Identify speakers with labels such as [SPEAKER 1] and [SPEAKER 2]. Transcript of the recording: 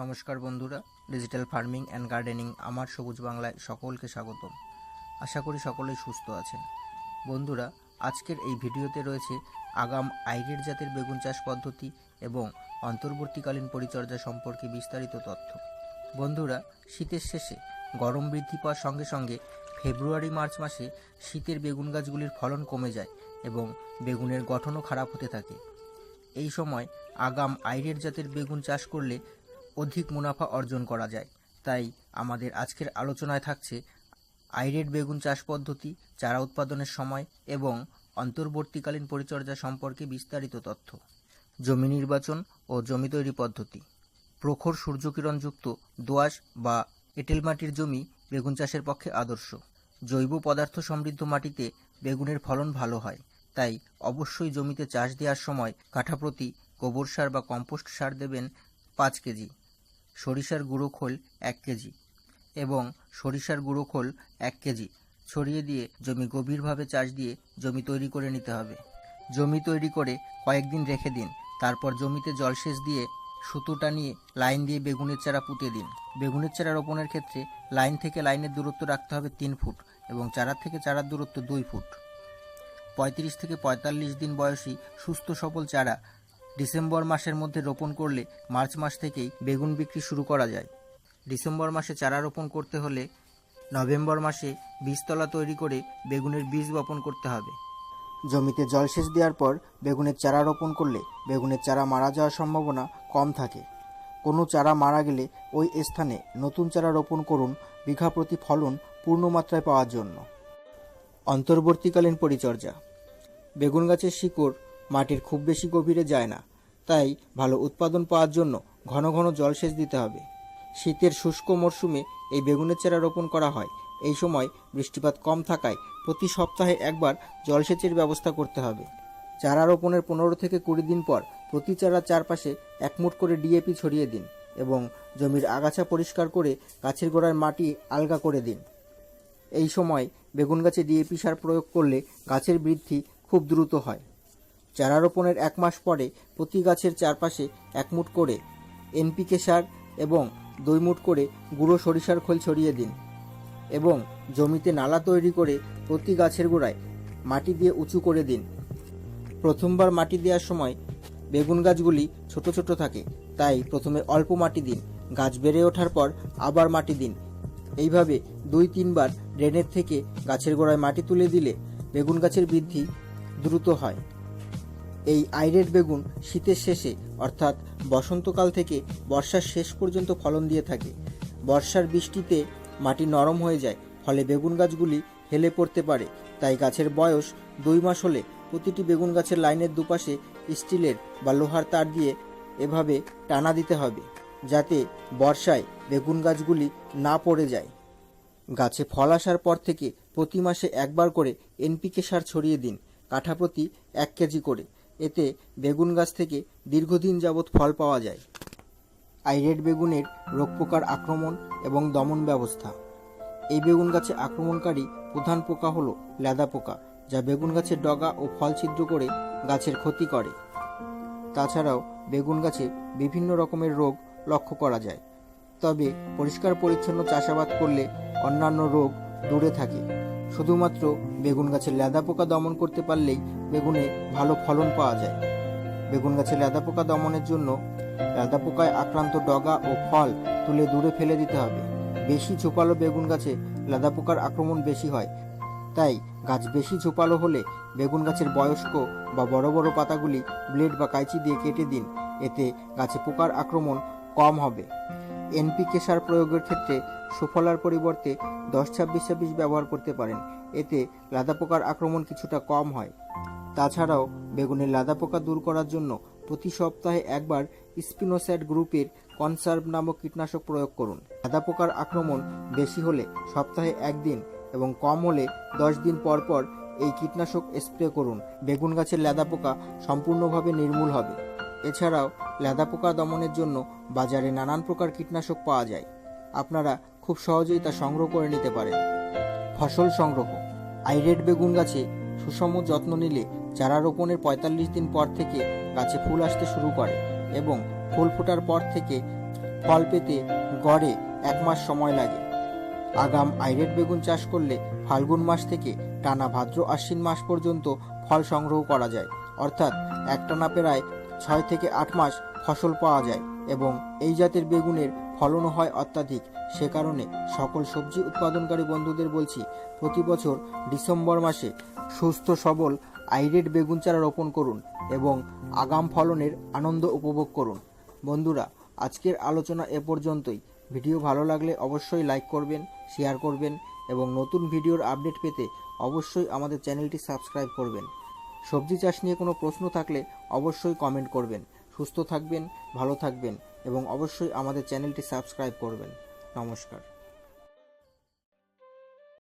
[SPEAKER 1] নমস্কার বন্ধুরা digital farming and gardening আমার সবুজ বাংলায় সকলকে স্বাগতম। আশা করি সকলেই সুস্থ আছেন। বন্ধুরা, আজকের এই ভিডিওতে রয়েছে আগাম আইরের জাতের বেগুন চাষ পদ্ধতি এবং অন্তর্বর্তীকালীন পরিচর্যা সম্পর্কে বিস্তারিত তথ্য। বন্ধুরা, শীতের শেষে গরম বৃদ্ধি পাওয়ার সঙ্গে সঙ্গে ফেব্রুয়ারি, মার্চ মাসে শীতের বেগুন গাছগুলির ফলন কমে যায় এবং বেগুনের গঠনও খারাপ হতে থাকে। এই সময় আগাম আইরের জাতের বেগুন চাষ করলে অধিক মুনাফা অর্জন করা যায়। তাই আমাদের আজকের আলোচনায় থাকছে আইরেড বেগুন চাষ পদ্ধতি, চারা উৎপাদনের সময় এবং অন্তর্বর্তীকালীন পরিচর্যা সম্পর্কে বিস্তারিত তথ্য। জমি নির্বাচন ও জমি তৈরি পদ্ধতি। প্রখর সূর্যকিরণযুক্ত দোআঁশ বা এঁটেল মাটির জমি বেগুন চাষের পক্ষে আদর্শ। জৈব পদার্থ সমৃদ্ধ মাটিতে বেগুনের ফলন ভালো হয়। তাই অবশ্যই জমিতে চাষ দেওয়ার সময় কাঠাপ্রতি গোবর সার বা কম্পোস্ট সার দেবেন পাঁচ কেজি। সরিষার গুঁড়ো খোল এক কেজি এবং সরিষার গুঁড়ো খোল এক কেজি। ছড়িয়ে দিয়ে জমি গভীরভাবে চাষ দিয়ে জমি তৈরি করে নিতে হবে। জমি তৈরি করে কয়েকদিন রেখে দিন। তারপর জমিতে জলসেচ দিয়ে সুতো টানিয়ে লাইন দিয়ে বেগুনের চারা পুঁতে দিন। বেগুনের চারা রোপণের ক্ষেত্রে লাইন থেকে লাইনের দূরত্ব রাখতে হবে তিন ফুট এবং চারা থেকে চারার দূরত্ব দুই ফুট। পঁয়ত্রিশ থেকে পঁয়তাল্লিশ দিন বয়সী সুস্থ সবল চারা ডিসেম্বর মাসের মধ্যে রোপণ করলে মার্চ মাস থেকেই বেগুন বিক্রি শুরু করা যায়। ডিসেম্বর মাসে চারা রোপণ করতে হলে নভেম্বর মাসে বীজতলা তৈরি করে বেগুনের বীজ বপন করতে হবে। জমিতে জলসেচ দেওয়ার পর বেগুনের চারা রোপণ করলে বেগুনের চারা মারা যাওয়ার সম্ভাবনা কম থাকে। কোনো চারা মারা গেলে ওই স্থানে নতুন চারা রোপণ করুন, বিঘা প্রতি ফলন পূর্ণমাত্রায় পাওয়ার জন্য। অন্তর্বর্তীকালীন পরিচর্যা। বেগুন গাছের শিকড় মাটির খুব বেশি গভীরে যায় না। তাই ভালো উৎপাদন পাওয়ার জন্য ঘন ঘন জলসেচ দিতে হবে। শীতের শুষ্ক মরশুমে এই বেগুনের চারা রোপণ করা হয়। এই সময় বৃষ্টিপাত কম থাকায় প্রতি সপ্তাহে একবার জলসেচের ব্যবস্থা করতে হবে। চারা রোপণের পনেরো থেকে কুড়ি দিন পর প্রতি চারার চারপাশে এক মুঠ করে ডিএপি ছড়িয়ে দিন এবং জমির আগাছা পরিষ্কার করে গাছের গোড়ায় মাটি আলগা করে দিন। এই সময় বেগুন গাছে ডিএপি সার প্রয়োগ করলে গাছের বৃদ্ধি খুব দ্রুত হয়। চারা রোপণের এক মাস পরে প্রতি গাছের চারপাশে এক মুঠ করে এনপিকে সার এবং দুই মুঠ করে গুঁড়ো সরিষার খোল ছড়িয়ে দিন এবং জমিতে নালা তৈরি করে প্রতি গাছের গোড়ায় মাটি দিয়ে উঁচু করে দিন। প্রথমবার মাটি দেওয়ার সময় বেগুন গাছগুলি ছোট ছোট থাকে, তাই প্রথমে অল্প মাটি দিন। গাছ বেড়ে ওঠার পর আবার মাটি দিন। এইভাবে দুই তিনবার ড্রেনের থেকে গাছের গোড়ায় মাটি তুলে দিলে বেগুন গাছের বৃদ্ধি দ্রুত হয়। এই আইরেড বেগুন শীতের শেষে, অর্থাৎ বসন্তকাল থেকে বর্ষার শেষ পর্যন্ত ফলন দিয়ে থাকে। বর্ষার বৃষ্টিতে মাটি নরম হয়ে যায়, ফলে বেগুন গাছগুলি হেলে পড়তে পারে। তাই গাছের বয়স দুই মাস হলে প্রতিটি বেগুন গাছের লাইনের দুপাশে স্টিলের বা লোহার তার দিয়ে এভাবে টানা দিতে হবে, যাতে বর্ষায় বেগুন গাছগুলি না পড়ে যায়। গাছে ফল আসার পর থেকে প্রতি মাসে একবার করে এনপিকে সার ছড়িয়ে দিন, কাঠাপ্রতি এক কেজি করে। এতে বেগুন গাছ থেকে দীর্ঘদিন যাবৎ ফল পাওয়া যায়। আইরেড বেগুনের রোগ পোকার আক্রমণ এবং দমন ব্যবস্থা। এই বেগুন গাছে আক্রমণকারী প্রধান পোকা হলো লেদা পোকা, যা বেগুন গাছের ডগা ও ফল ছিদ্র করে গাছের ক্ষতি করে। তাছাড়াও বেগুন গাছে বিভিন্ন রকমের রোগ লক্ষ্য করা যায়। তবে পরিষ্কার পরিচ্ছন্ন চাষাবাদ করলে অন্যান্য রোগ দূরে থাকে। শুধুমাত্র বেগুন গাছের লেদা পোকা দমন করতে পারলেই বেগুনে ভালো ফলন পাওয়া যায়। বেগুন গাছের লেদা পোকা দমনের জন্য লেদা পোকায় আক্রান্ত ডগা ও ফল তুলে দূরে ফেলে দিতে হবে। বেশি ঝোপালো বেগুন গাছে লেদা পোকার আক্রমণ বেশি হয়। তাই গাছ বেশি ঝোপালো হলে বেগুন গাছের বয়স্ক বা বড় বড় পাতাগুলি ব্লেড বা কাঁচি দিয়ে কেটে দিন। এতে গাছে পোকার আক্রমণ কম হবে। এনপিকে সার প্রয়োগের ক্ষেত্রে সুফলার পরিবর্তে দশ ছাব্বিশ ছাব্বিশ ব্যবহার করতে পারেন। এতে লাদা পোকার আক্রমণ কিছুটা কম হয়। তাছাড়াও, বেগুনের লাদা পোকা দূর করার জন্য প্রতি সপ্তাহে একবার স্পিনোস্যাট গ্রুপের কনসার্ভ নামক কীটনাশক প্রয়োগ করুন। লাদা পোকার আক্রমণ বেশি হলে সপ্তাহে একদিন এবং কম হলে দশ দিন পর পর এই কীটনাশক স্প্রে করুন। বেগুন গাছের লেদা পোকা সম্পূর্ণভাবে নির্মূল হবে। এছাড়াও লেদা পোকা দমনের জন্য বাজারে নানান প্রকার কীটনাশক পাওয়া যায়। আপনারা খুব সহজেই তা সংগ্রহ করে নিতে পারেন। ফসল সংগ্রহ। আইরেড বেগুন গাছে সুষম যত্ন নিলে চারা রোপণের পঁয়তাল্লিশ দিন পর থেকে গাছে ফুল আসতে শুরু করে এবং ফুল ফোটার পর থেকে ফল পেতে গড়ে এক মাস সময় লাগে। আগাম আইরেড বেগুন চাষ করলে ফাল্গুন মাস থেকে টানা ভাদ্র আশ্বিন মাস পর্যন্ত ফল সংগ্রহ করা যায়। অর্থাৎ একটানা প্রায় ছয় থেকে আট মাস ফসল পাওয়া যায় এবং এই জাতের বেগুনের ফলনও হয় অত্যাধিক। সে কারণে সকল সবজি উৎপাদনকারী বন্ধুদের বলছি, প্রতি বছর ডিসেম্বর মাসে সুস্থ সবল আইরেট বেগুন চারা রোপণ করুন এবং আগাম ফলনের আনন্দ উপভোগ করুন। বন্ধুরা, আজকের আলোচনা এ পর্যন্তই। ভিডিও ভালো লাগলে অবশ্যই লাইক করবেন, শেয়ার করবেন এবং নতুন ভিডিওর আপডেট পেতে অবশ্যই আমাদের চ্যানেলটি সাবস্ক্রাইব করবেন। সবজি চাষ নিয়ে কোনো প্রশ্ন থাকলে অবশ্যই কমেন্ট করবেন। সুস্থ থাকবেন ভালো থাকবেন এবং অবশ্যই আমাদের চ্যানেলটি সাবস্ক্রাইব করবেন। নমস্কার।